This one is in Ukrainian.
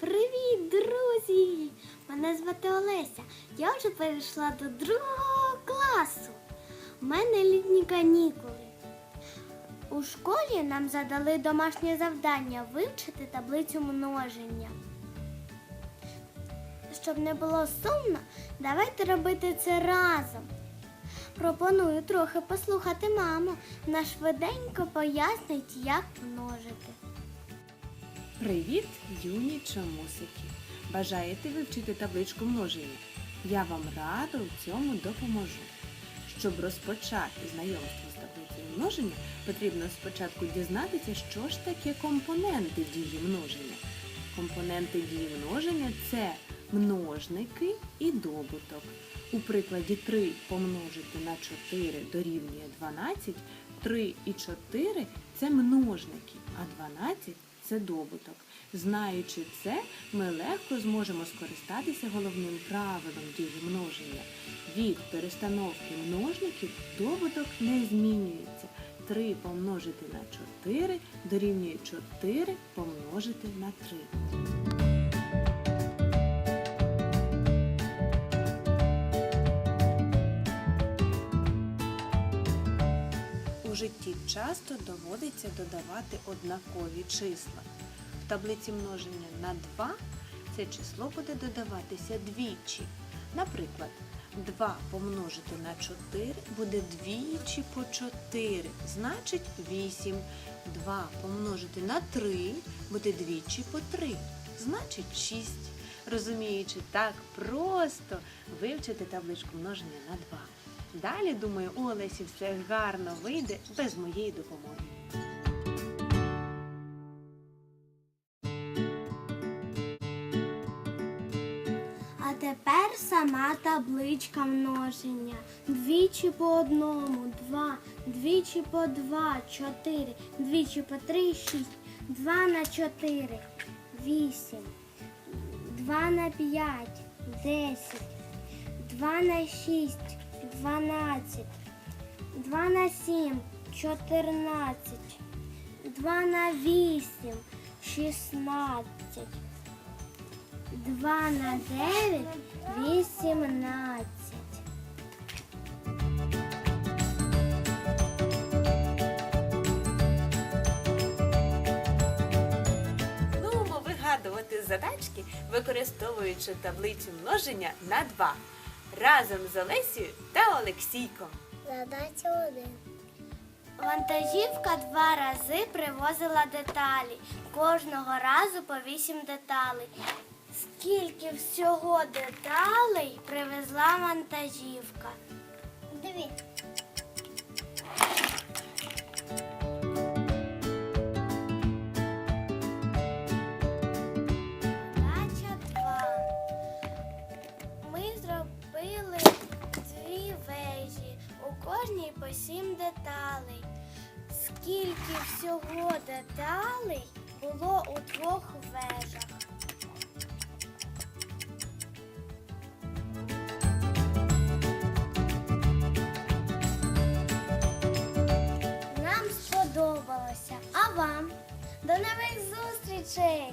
Привіт, друзі! Мене звати Олеся. Я вже перейшла до другого класу. У мене літні канікули. У школі нам задали домашнє завдання вивчити таблицю множення. Щоб не було сумно, давайте робити це разом. Пропоную трохи послухати маму. Вона швиденько пояснить, як множити. Привіт, юні чомусики! Бажаєте вивчити табличку множення? Я вам радо в цьому допоможу. Щоб розпочати знайомство з таблицею множення, потрібно спочатку дізнатися, що ж таке компоненти дії множення. Компоненти дії множення це множники і добуток. У прикладі 3 помножити на 4 дорівнює 12, 3 і 4 це множники, а 12 це добуток. Знаючи це, ми легко зможемо скористатися головним правилом дії множення. Від перестановки множників добуток не змінюється. 3 помножити на 4 дорівнює 4 помножити на 3. У житті часто доводиться додавати однакові числа. В таблиці множення на 2 це число буде додаватися двічі. Наприклад, 2 помножити на 4 буде двічі по 4, значить 8. 2 помножити на 3 буде двічі по 3, значить 6. Розуміючи так просто вивчити табличку множення на 2. Далі, думаю, у Олесі все гарно вийде без моєї допомоги. А тепер сама табличка множення. Двічі по одному, два, двічі по два, чотири, двічі по три, шість, два на чотири, вісім, два на п'ять, десять, два на шість, дванадцять, два на сім, чотирнадцять, два на вісім, шістнадцять. Два на дев'ять вісімнадцять. Нумо вигадувати задачки, використовуючи таблицю множення на 2 разом з Олесією та Олексійком. Задача один. Вантажівка два рази привозила деталі. Кожного разу по вісім деталей. Скільки всього деталей привезла вантажівка? Дві. Кожній по сім деталей. Скільки всього деталей було у двох вежах? Нам сподобалося. А вам? До нових зустрічей!